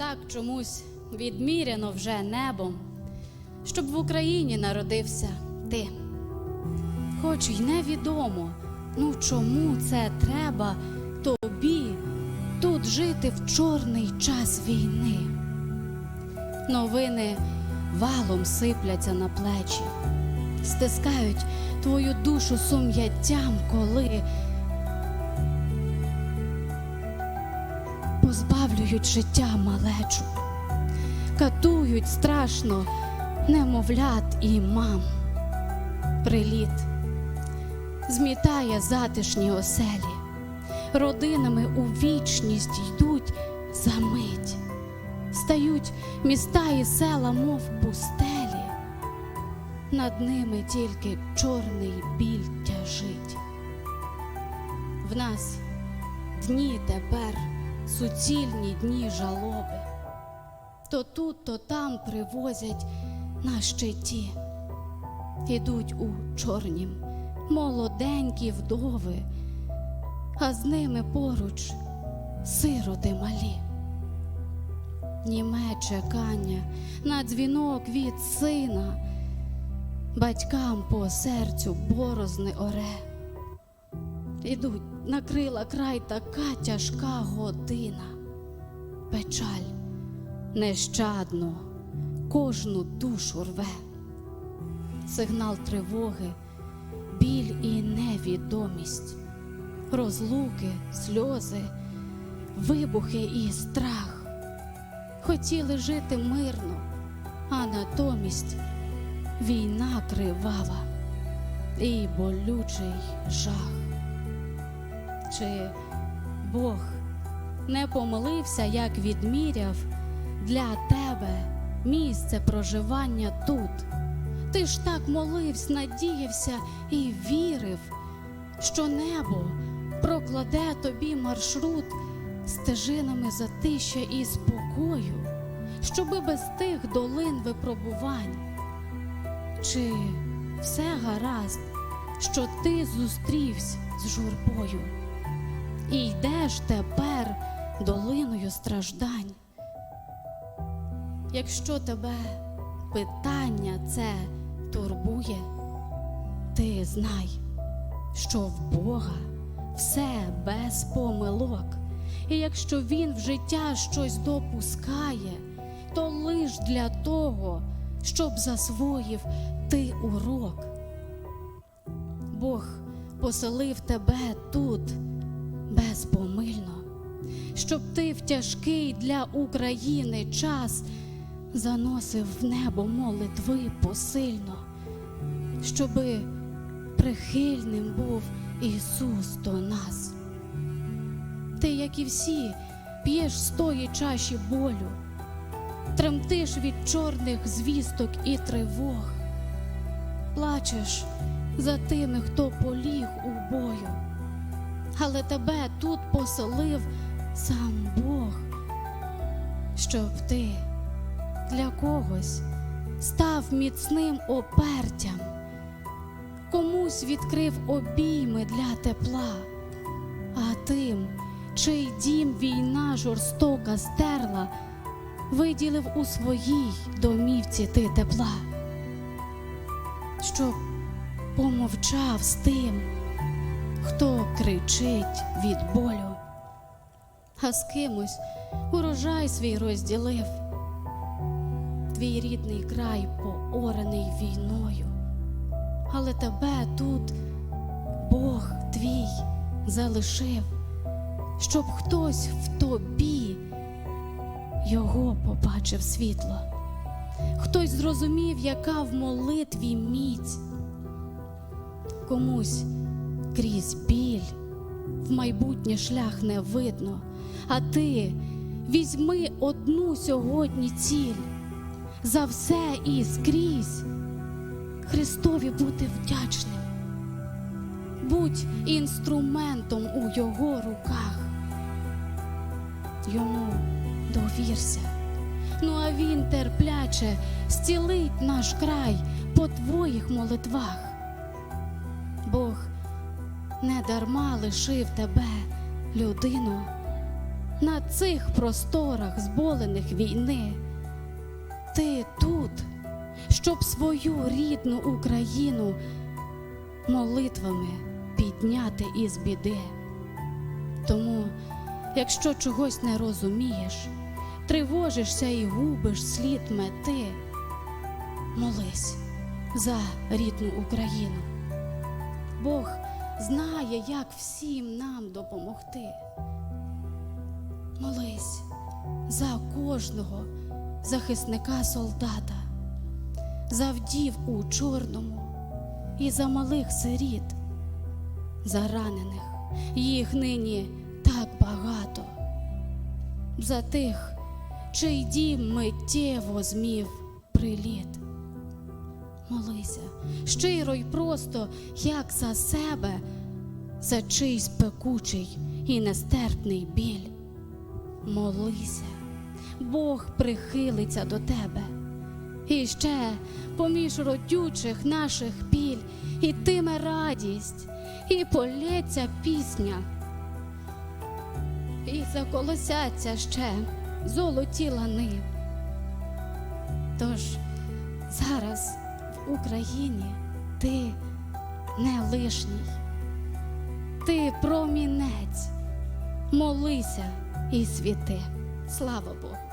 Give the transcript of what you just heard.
так чомусь відміряно вже небом, щоб в Україні народився ти. Хоч й невідомо, ну чому це треба тобі тут жити в чорний час війни. Новини валом сипляться на плечі, стискають твою душу сум'яттям, коли позбавлюють життя малечу, катують страшно немовлят і мам. Приліт змітає затишні оселі, родинами у вічність йдуть за мить, стають міста і села, мов пустелі, над ними тільки чорний біль тяжить. В нас дні тепер суцільні дні жалоби, то тут, то там привозять на щиті, ідуть у чорнім молоденькі вдови, а з ними поруч сироти малі. Німе чекання на дзвінок від сина, батькам по серцю борозни оре. Ідуть на крила край така тяжка година, печаль нещадно кожну душу рве, сигнал тривоги, біль і невідомість, розлуки, сльози, вибухи і страх. Хотіли жити мирно, а натомість війна кривава і болючий жах. Чи Бог не помилився, як відміряв для тебе місце проживання тут? Ти ж так молився, надіявся і вірив, що небо прокладе тобі маршрут стежинами затища і спокою, щоби без тих долин випробувань. Чи все гаразд, що ти зустрівся з журбою? І йдеш тепер долиною страждань. Якщо тебе питання це турбує, ти знай, що в Бога все без помилок, і якщо Він в життя щось допускає, то лиш для того, щоб засвоїв ти урок. Бог поселив тебе тут безпомильно, щоб ти в тяжкий для України час заносив в небо молитви посильно, щоби прихильним був Ісус до нас. Ти, як і всі, п'єш з тої чаші болю, тремтиш від чорних звісток і тривог, плачеш за тими, хто поліг у бою але тебе тут поселив сам Бог, щоб ти для когось став міцним опертям, комусь відкрив обійми для тепла, а тим, чий дім війна жорстока стерла, виділив у своїй домівці ти тепла, щоб помовчав з тим хто кричить від болю, а з кимось урожай свій розділив, твій рідний край поорений війною, але тебе тут Бог твій залишив, щоб хтось в тобі його побачив світло, хтось зрозумів, яка в молитві міць. Комусь крізь біль, в майбутнє шлях не видно, а ти візьми одну сьогодні ціль. За все і скрізь Христові бути вдячним, будь інструментом у його руках, йому довірся. Ну а він терпляче зцілить наш край по твоїх молитвах. Бог не дарма лишив тебе, людину, на цих просторах зболених війни. Ти тут, щоб свою рідну Україну молитвами підняти із біди. Тому, якщо чогось не розумієш, тривожишся і губиш слід мети, молись за рідну Україну. Бог знає, як всім нам допомогти. Молись за кожного захисника солдата, за вдів у чорному і за малих сиріт, за ранених їх нині так багато, за тих, чий дім миттєво змів приліт. Молися щиро й просто, як за себе, за чийсь пекучий і нестерпний біль. Молися, Бог прихилиться до тебе. І ще поміж родючих наших піль ітиме радість, і полється пісня, і заколосяться ще золоті лани. Тож зараз Україні ти не лишній, ти промінець, молися і світи. Слава Богу!